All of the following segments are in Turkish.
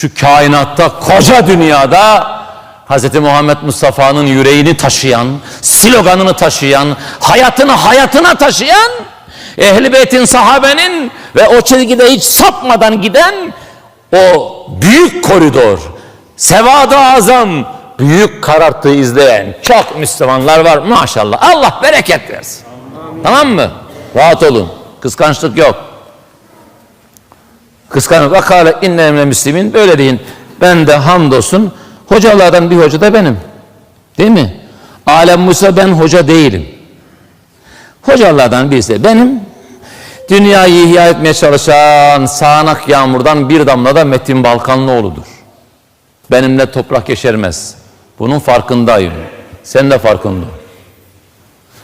Şu kainatta, koca dünyada Hz. Muhammed Mustafa'nın yüreğini taşıyan, sloganını taşıyan, hayatını hayatına taşıyan, Ehl-i Beyt'in, sahabenin ve o çizgide hiç sapmadan giden o büyük koridor, sevad-ı azam, büyük karartı izleyen çok Müslümanlar var maşallah. Allah bereket versin. Tamam mı? Rahat olun. Kıskançlık yok. Kıskançlık. Vakale inne emre müslimin. Böyle deyin. Ben de hamdolsun. Hocalardan bir hoca da benim. Değil mi? Alem Musa ben hoca değilim. Hocalardan birisi de benim. Dünyayı ihya etmeye çalışan sağanak yağmurdan bir damla da Metin Balkanlıoğlu'dur. Benimle toprak yeşermez. Bunun farkındayım. Sen de farkında.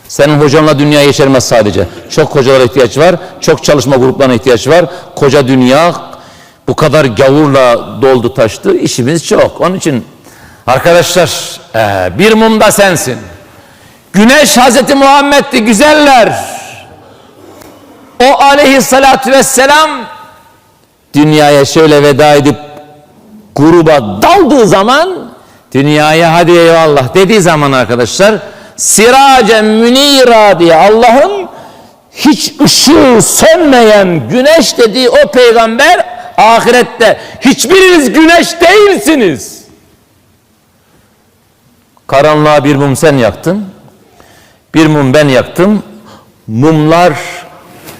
Senin hocanla dünya yeşermez sadece. Çok hocalara ihtiyaç var. Çok çalışma gruplarına ihtiyaç var. Koca dünya bu kadar gavurla doldu taştı. İşimiz çok. Onun için arkadaşlar eee, bir mum da sensin. Güneş Hazreti Muhammed'ti güzeller. O aleyhissalatü vesselam dünyaya şöyle veda edip gruba daldığı zaman dünyaya hadi eyvallah dediği zaman arkadaşlar siracen münira diye Allah'ın hiç ışığı sönmeyen güneş dediği o peygamber ahirette hiçbiriniz güneş değilsiniz. Karanlığa bir mum sen yaktın. Bir mum ben yaktım. Mumlar,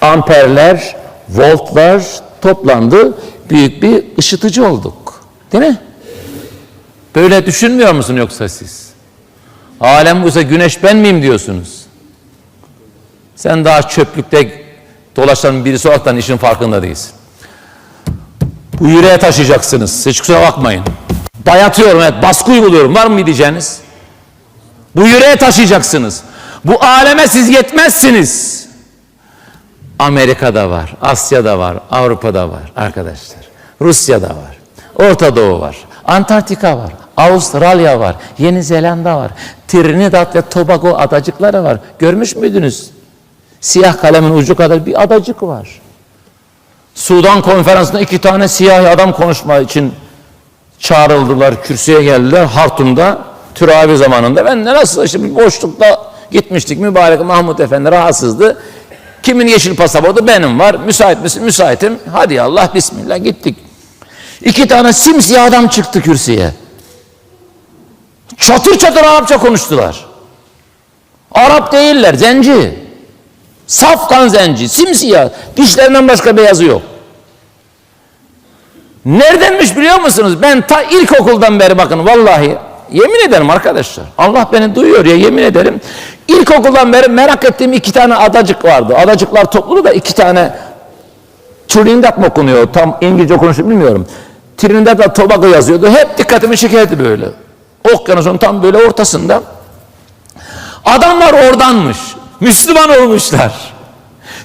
amperler, voltlar toplandı. Büyük bir ışıtıcı olduk. Değil mi? Böyle düşünmüyor musun yoksa siz? Alem buysa güneş ben miyim diyorsunuz? Sen daha çöplükte dolaşan birisi olaraktan işin farkında değilsin. Bu yüreğe taşıyacaksınız. Hiç kusura bakmayın. Dayatıyorum evet baskı uyguluyorum. Var mı diyeceğiniz? Bu yüreğe taşıyacaksınız. Bu aleme siz yetmezsiniz. Amerika'da var, Asya'da var, Avrupa'da var arkadaşlar. Rusya'da var, Orta Doğu var, Antarktika var, Avustralya var, Yeni Zelanda var, Trinidad ve Tobago adacıkları var. Görmüş müydünüz? Siyah kalemin ucu kadar bir adacık var. Sudan konferansında iki tane siyah adam konuşma için çağrıldılar, kürsüye geldiler Hartum'da, Türabi zamanında. Ben de nasıl şimdi boşlukta gitmiştik, mübarek Mahmut Efendi rahatsızdı. Kimin yeşil pasaportu? Benim var. Müsait misin? Müsaitim. Hadi Allah bismillah gittik. İki tane simsiyah adam çıktı kürsüye. Çatır çatır Arapça konuştular. Arap değiller, zenci. Safkan zenci, simsiyah. Dişlerinden başka beyazı yok. Neredenmiş biliyor musunuz? Ben ta ilkokuldan beri bakın vallahi yemin ederim arkadaşlar. Allah beni duyuyor ya yemin ederim. İlkokuldan beri merak ettiğim iki tane adacık vardı. Adacıklar topluluğu da iki tane Trinidad mı okunuyor? Tam İngilizce konuşup bilmiyorum. Trinidad ve Tobago yazıyordu. Hep dikkatimi çekerdi böyle. Okyanusun tam böyle ortasında. Adamlar oradanmış. Müslüman olmuşlar.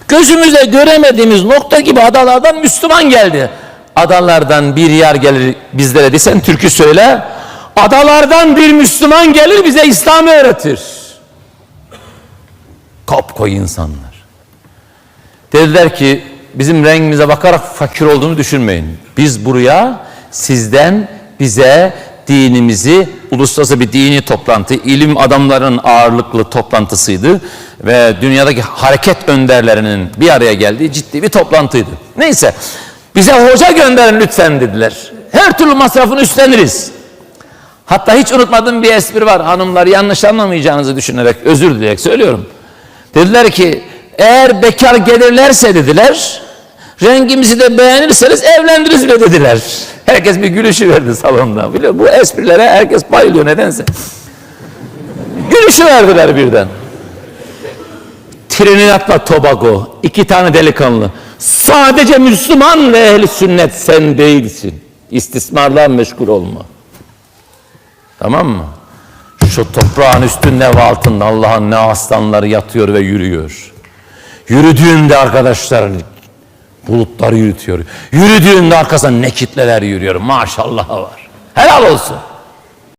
Gözümüzle göremediğimiz nokta gibi adalardan Müslüman geldi. Adalardan bir yer gelir bizlere desen türkü söyle. Adalardan bir Müslüman gelir bize İslam'ı öğretir. Kapkoyu insanlar. Dediler ki bizim rengimize bakarak fakir olduğunu düşünmeyin. Biz buraya sizden bize dinimizi uluslararası bir dini toplantı, ilim adamların ağırlıklı toplantısıydı ve dünyadaki hareket önderlerinin bir araya geldiği ciddi bir toplantıydı. Neyse bize hoca gönderin lütfen dediler. Her türlü masrafını üstleniriz. Hatta hiç unutmadığım bir espri var. Hanımlar yanlış anlamayacağınızı düşünerek, özür dileyerek söylüyorum. Dediler ki eğer bekar gelirlerse dediler, rengimizi de beğenirseniz evlendiririz dediler. Herkes bir gülüşü verdi salonda. Biliyor musun? Bu esprilere herkes bayılıyor nedense. Gülüşü verdiler birden. Trinidad ve Tobago iki tane delikanlı. Sadece Müslüman ve ehli sünnet sen değilsin. İstismarla meşgul olma. Tamam mı? Şu toprağın üstünde ve altında Allah'ın ne aslanları yatıyor ve yürüyor. Yürüdüğünde arkadaşlar bulutları yürütüyor. Yürüdüğünde arkasında ne kitleler yürüyor. Maşallah var. Helal olsun.